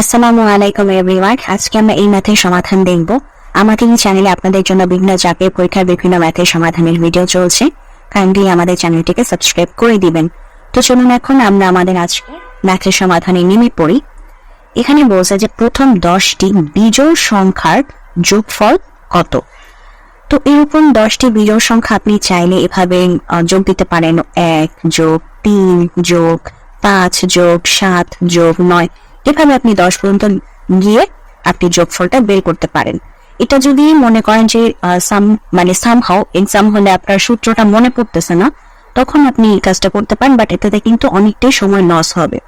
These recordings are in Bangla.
আসসালামু আলাইকুম এভরিওয়ান আজকে আমরা এই ম্যাথের সমাধান দেখব। আমাদের এই চ্যানেলে আপনাদের জন্য বিভিন্ন চাকরির পরীক্ষার বিভিন্ন ম্যাথের সমাধানের ভিডিও চলছে। কাইন্ডলি আমাদের চ্যানেলটিকে সাবস্ক্রাইব করে দিবেন। তো চলুন এখন আমরা আমাদের আজকে ম্যাথের সমাধানে নেমে পড়ি। এখানে বলছে যে প্রথম দশটি বিজোড় সংখ্যার যোগফল কত? তো এরকম দশটি বিজোড় সংখ্যা আপনি চাইলে এভাবে যোগ দিতে পারেন। এক যোগ তিন যোগ পাঁচ যোগ সাত যোগ নয়। এভাবে আপনি দশ পর্যন্ত গিয়ে আপনি যোগফলটা বের করতে পারেন। এটা যদি মনে করেন যে সাম মানে সাম হাও এক্সাম হলে আপনার সূত্রটা মনে পড়তেছে না, তখন আপনি এই কাজটা করতে পারেন বাট এটাতে কিন্তু অনেকটাই সময় লস হবে।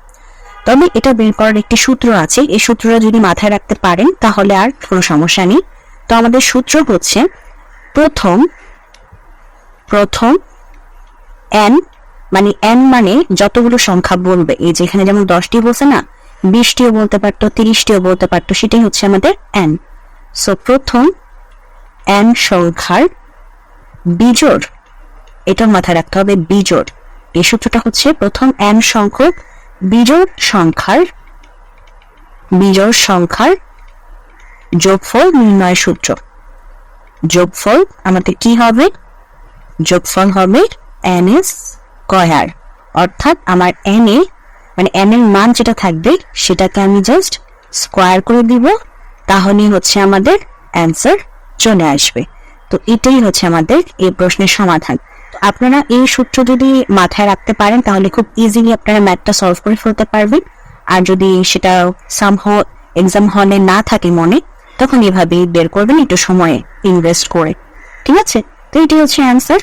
তবে এটা বের করার একটি সূত্র আছে। এই সূত্রটা যদি মাথায় রাখতে পারেন, তাহলে আর কোনো সমস্যা নেই। তো আমাদের সূত্র হচ্ছে প্রথম প্রথম এন মানে এন মানে যতগুলো সংখ্যা বলবে। এই যেখানে যেমন দশটি বলছে না বিশটিও বলতে পারতো, তিরিশটিও বলতে পারতো, সেটাই হচ্ছে আমাদের এন সো প্রথম এন সংখ্যার বিজোড় এটার মাথায় রাখতে হবে, বিজোড়। এই সূত্রটা হচ্ছে প্রথম এন সংখ্যক বিজোড় সংখ্যার বিজোড় সংখ্যার যোগফল নির্ণয় সূত্র। যোগফল আমাদের কি হবে? যোগফল হবে এন এস স্কয়ার অর্থাৎ আমার এন এ মানে এন এর মান যেটা থাকবে, সেটাকে আমি জাস্ট স্কোয়ার করে দিব। তাহলেই হচ্ছে আমাদের অ্যান্সার চলে আসবে। তো এটাই হচ্ছে আমাদের এই প্রশ্নের সমাধান। আপনারা এই সূত্র যদি মাথায় রাখতে পারেন, তাহলে খুব ইজিলি আপনারা ম্যাথটা সলভ করে ফেলতে পারবেন। আর যদি সেটা সামহ এক্সাম হলে না থাকে মনে, তখন এভাবেই বের করবেন একটু সময়ে ইনভেস্ট করে। ঠিক আছে? তো এটাই হচ্ছে অ্যান্সার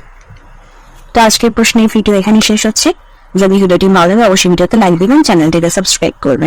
তো আজকের প্রশ্নের ভিডিও এখানে শেষ হচ্ছে। যদি ভিডিওটি ভালো লাগে অবশ্যই ভিডিওতে লাইক দিবেন চ্যানেলটিকে সাবস্ক্রাইব করবেন।